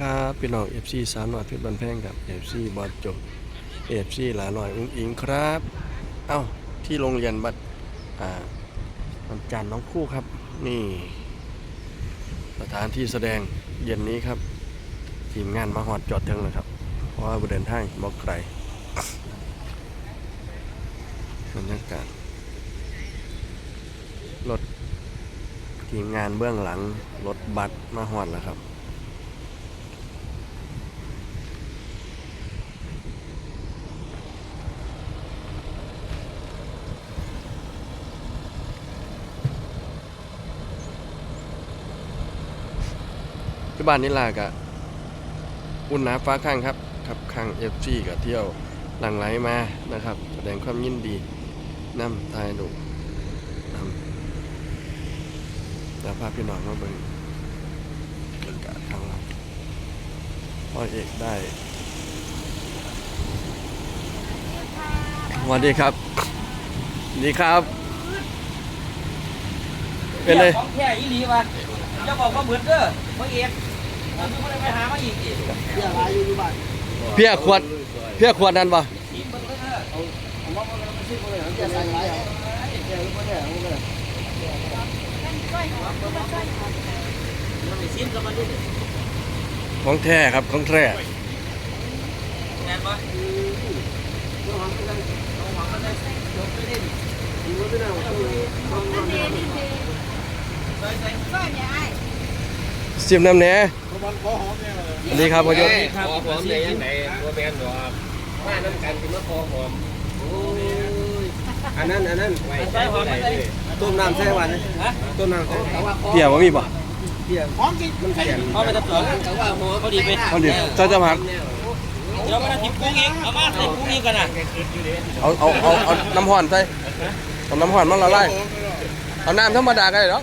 ครับพี่น้อง FC สาวน้อยเพชรบันแพงกับ FC บอดจบ FC หลาหน่อยอุ้งอิงครับ เอ้าที่โรงเรียนบัดอ่าวันจันทร์น้องคู่ครับ นี่ สถานที่แสดงเย็นนี้ครับ ทีมงานมาหอดจอดถึงเลยครับ เพราะว่าบเดินทางบอกไกลบรรยากาศรถทีมงานเบื้องหลังรถบัสมาหอดแล้วครับ ที่ บ้านนิลากะอุ่นหนาฟ้าข้างครับครับข้างเอฟซีกับเที่ยวหลังไหลมานะครับ แสดงความยินดีนำทายดูนำแล้วพาพี่น้องมาเบิ่งบรรยากาศข้างหลังพ่อเอกได้สวัสดีครับดีครับ เป็นเลยของแท้อีหลีวะจะบอกว่าเหมือนเด้อเมื่อเอก ผมไม่ได้ไปหามาอีกอีกเพียขวดเพียขวดนั่นปะทีมเบิ่งเด้อมันไปซิมกับมันด้วยของแท้ครับของแท้แม่นบ่ต้องหวังกันต้องหวังกันได้ย กไปดิใส่ใส่ซิมน้ำเนี้ยสวัสดีครับพยศขอหอมในยังไงตัวแมนดอกมาน้ำกันกินมะคอหอมโอ้ยอันนั้นอันนั้นไว้ใส่หอมใส่ต้มน้ำใส่วันฮะต้มน้ำใส่แต่ว่าเพียว่ามีปะมันเปลี่ยนเอาไปตัดต่อแต่ว่าหอมเขาดีไปเอาดิเจ้าจะพักเดี๋ยวมันทิพกุ้งอีกเอามาใส่กุ้งอีกกันน่ะเอาเอาเอาเอาน้ำห่อนใส่เอาน้ำห่อนมันละลายเอาน้ำธรรมดาก็ได้หรอก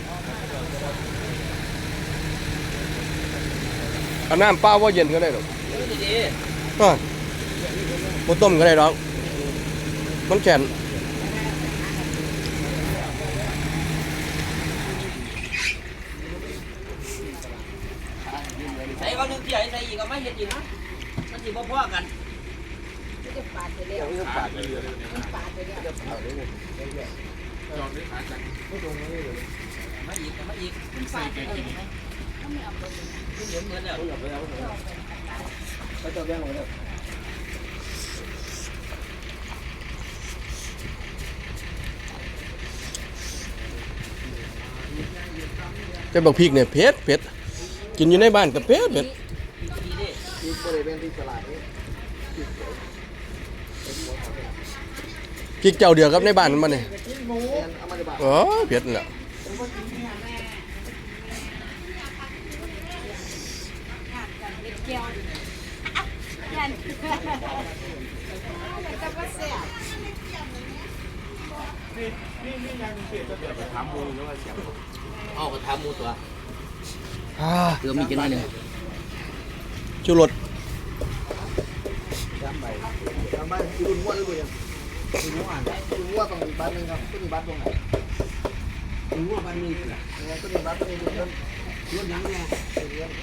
เอาน้ำเปล่าว่าเย็นก็ได้หรอกดีอะบ่ต้มก็ได้หรอกมันแข็งๆใส่เขาหนึ่งเที่ยใส่อีกเอามาเฮ็ดกินนะมันสิบ่พอกันมาอีกมาอีกมันใส่ไปกินขึ้นเหมือนเหมือนแล้วก็จะแบ่งไว้แล้วจะบอก พริกเนี่ยเผ็ดเผ็ดกินอยู่ในบ้านกับเผ็ดเผ็ดพริกเจ้าเดียวกับในบ้านมันเนี่ยเผ็ดน่ะ อามาในบ้านอ๋อเผ็ดนั่นแหละเอากระทำมูตัวอ่าเติมอีกจังหน่อยหนึงชูรสจำใบจำใบคือรุ่นม้วนหรือรุ่นยังรุ่นม้วนรุ่นม้วนต้องมีบัตรหนึ่งครับต้องมีบัตรตรงไหนถึงว่าวันนึงเนี่ยต้องมีบัตรต้องมีรุ่นนั้น รุ่นยังไง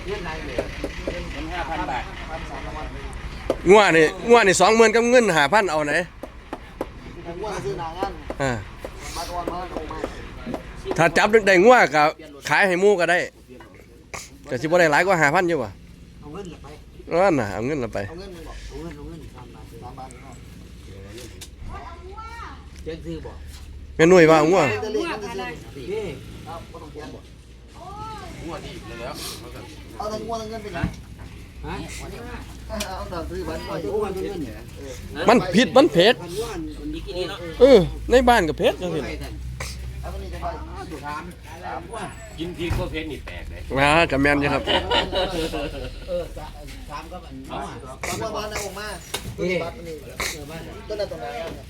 เงินรายเหลือเงินเป็นห้าพันบาทพันสามพันงัวนี่งัวนี่สองหมื่นกับเงินหาพันเอาไหนผมว่าซื้อหนางานอ่าบัตรวันมาเอามาถ้าจับได้งัวก็ขายให้หมูก็ได้แต่สิบ่ได้หลายกว่าหาพันอยู่ว่ะเอาเงินละไปนั่นน่ะเอาเงินละไปเอาเงินมึงบอกเอาเงินเอาเงินสามบาทสามบาทเนาะเจ๊ซื้อบ่แม่นุ่ยว่างัว เงินจะเรียกเงินจะซื้อนี่ครับก็ต้องเขียนบ่งัวดีแล้วเอาทั้งงัวทั้งเงินไปไหนฮะเอาแต่ซื้อบัตรมาอยู่โอ้วันเงินเนี่ยมันผิดมันเผ็ดพันวันคนดีกี่ดีเนาะเออในบ้านก็เผ็ดจังซี่เอาตัวนี้จะไปถามถามว่ากินทีก็เพชรนี่แตกเลยอ่าก็แม่นอยู่ครับเออถามกับอันน้องอะบัตรบ้านเอาออกมาตัวนี้บัตรนี่ตัวนั้นตัวนั้นเนี่ย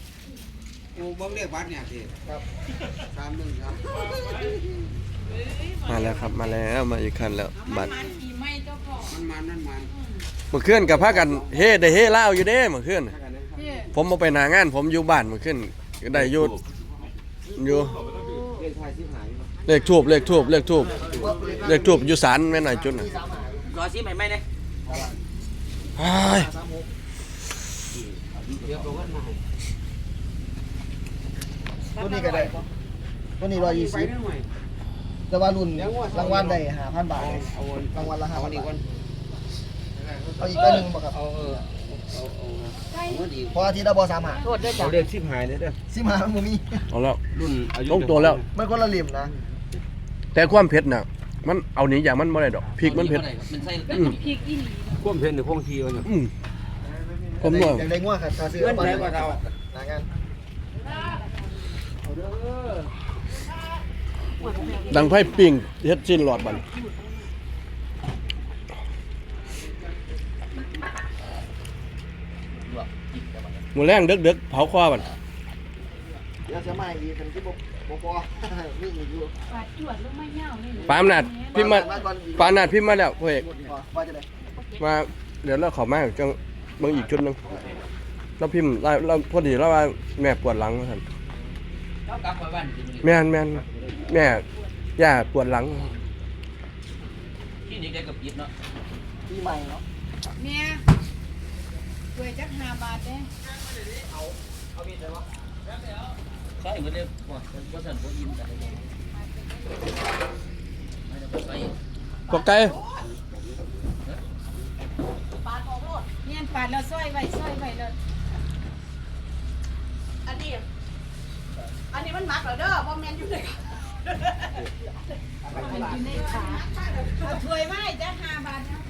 กูบ่เรียกวัดเนี่ยสิครับสามหนึ่งครับ มาแล้วครับมาแล้วมาอีกคันแล้วบัตรมันมันนั่นมันเมื่อคืนกับพากันเฮ้ได้เฮ้เล่าวอยู่เด้เมื่อคืนน่ะผมบ่ไปหน้างาน ผมอยู่บ้านเมื่อคืนก็ได้อยู่อยู่เรียกทายสิบหายเลขทูบเลขทูบเลขทูบเลขทูบอยู่ศาลแม่นหน่อยจุดน่ะรอซิใหม่ไหมเนี่ยเฮ้ยสามหกเดี๋ยวเอาเงินมาให้ตัวนี้ก็ได้ตัวนี้ร้อยยี่ไปสิบนั่นหน่อย แต่ว่ารุ่นรางวัลได้ห้าพันบาทเอาเลยเอารางวัลละห้าเอาพันดีบาก่อทนเอาอีกตัวหนึ่งบ่ครับเอาเออเอาเอาเอาดีเพออาทิตย์ละบอสามหาเอาเรียกชิบหายเลยเด้อสิมามันบ่มีเอาแล้วรุ่นอายุลงตัวแล้ว มันคนละเหลี่ยมนะ แต่ความเผ็ดน่ะ มันเอาหนี้อย่างมันบ่ได้ดอกพริกมันเผ็ดมันใส่อืมควมเพลินหรือควงทีวะเนี่ยอืมผมว่าอยากได้ง่วงครับถ้าซื้อเงินเอาไหนไปกว่าเรา หนางาน ดังไพ่ปิ้งเฮ็ดสิ้นหลอดบันหมูแรงเด็กๆเผาคอบันเดี๋ยวจะมาอีกเป็นที่บ่บ่พอมีอีกอยู่ปาดจวดลงมาเหี่ยวเลยปามนาดพิมพ์มาปามนาดพิมพ์มาแล้วพ่อเอกว่าจะได้มาเดี๋ยวเราเขอมาจังเบิ่งอีกชุดหนึงเราพิมพ์เราเราพอดีแล้วว่าแม่ปวดหลังว่าซั่นเขากลับมาบ้านกินแม่นแม่น แม่ย่าปวดหลัง ที่นี่ได้กับยิดเนาะปีใหม่เนาะเมียช่วยจักห้าบาทเด้ใส่มาเลยว่าว่าสั่นบ่อิ่มแต่ไม่ได้ใส่พวกไก่เมียนปาดแล้วซอยไว้ซอยไว้แล้วอันนี้ อันนี้มันหมักเหรอเด้อบ่แม่นอยู่ในขามันอยู่ใน ขาเอาถ้วยไว้จักห้าบาทเนาะ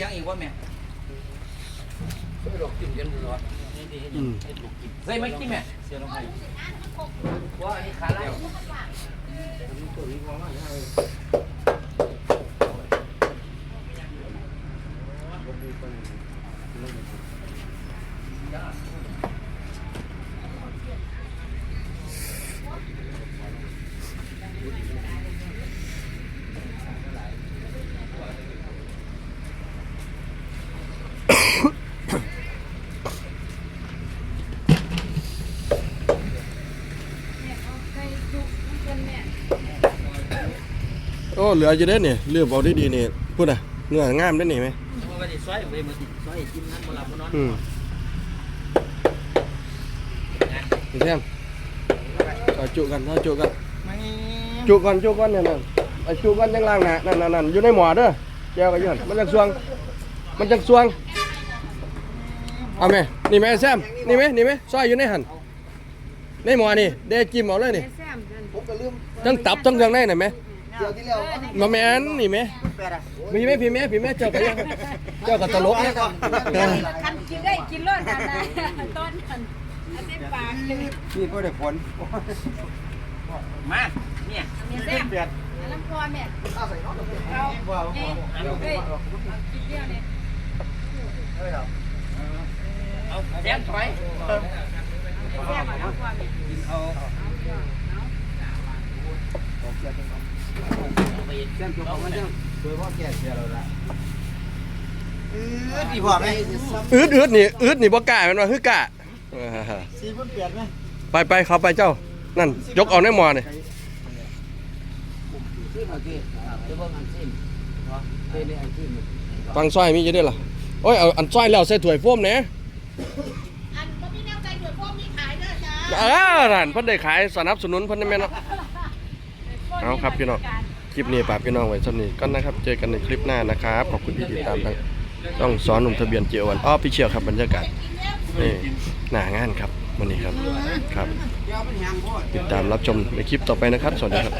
ยังอีกว่าแม่ดอกกินกันร้อนอืมใส่ไหมกินแม่เสียลงไปว่าอันนี้ขาแล้ว เนี่ยเอาไก่ดุมันเป็นเนี่ย โอ้เหลืออยู่เด้อนี่เลือกเอาดีๆนี่พูดอะเนื้องามได้อนี่ไหมว่าไปซอยไปมาติซอยกินนั้นบ่หลับบ่นอนอืมพี่แซมเอาจุกันเอาจุกันไม่จุกันจุกันเนี่ยนั่นไอ้จุกันยังล่างหนะนั่นนั่นนั่นอยู่ในหมอเด้อแก้วก็อยืนมันจังสวง มันจังสวงเอาไหมนี่ไหมแซมนี่ไหมนี่ไหมซอยอยู่ในหันในหมอนี่เด้จิ้มเอาเลยนี่ไอ้แซมนั่นผมก็ลืมทั้งตับทั้งเครื่องในน่ะไหม เดี๋ยวที่แล้วมาแม่นนี่ไหมแปดอะมีไหมพี่แม่พี่แม่เจ้าก็ยังเจ้าก็ตลกนะคันกินได้กินรอดได้ต้นคันอันนี้ปากเลยนี่ก็ได้ผลมาเนี่ยเมียแซมอันนั้นพอแม่ข้าวใส่เนาะเอาเอ้ยเฮ้ยกินเดียวเนี่ยเอาแซมถอยแซมเอาพอแม่เอา แซมตัวของมันจังโดยว่าแก่เสียเราละเออดีพอไหมอืดอืดนี่อืดนี่บ่กล้าแมันว่าคือกล้าเออสี่พันแปดไหมไปไปเข้าไปเจ้า นั่น ยกเอาในหมอนี่ซิมเอาสิเดี๋ยวเบิ่งอันซิมเนาะเดี๋ยวอันซิมฟังซอยมีอยู่ด้วยล่ะโอ้ยเอาอันซอยแล้วใส่ถ้วยโฟมแหน่อันบ่มีแนวใจด้วยพวกมีขายเด้อจ้าเออนั่นเพิ่นได้ขายสนับสนุนเพิ่นได้แม่นเนาะ เอาครับพี่น้องคลิปนี้ฝากพี่น้องไว้สำนี้ก่อนนะครับ เจอกันในคลิปหน้านะครับ ขอบคุณที่ติดตามทางต้องสอนหนุ่มทะเบียนเจียววันอ้อพี่เชียวครับบรรยากาศนี่หน้างานครับวันนี้ครับครับ ติดตามรับชมในคลิปต่อไปนะครับ สวัสดีครับ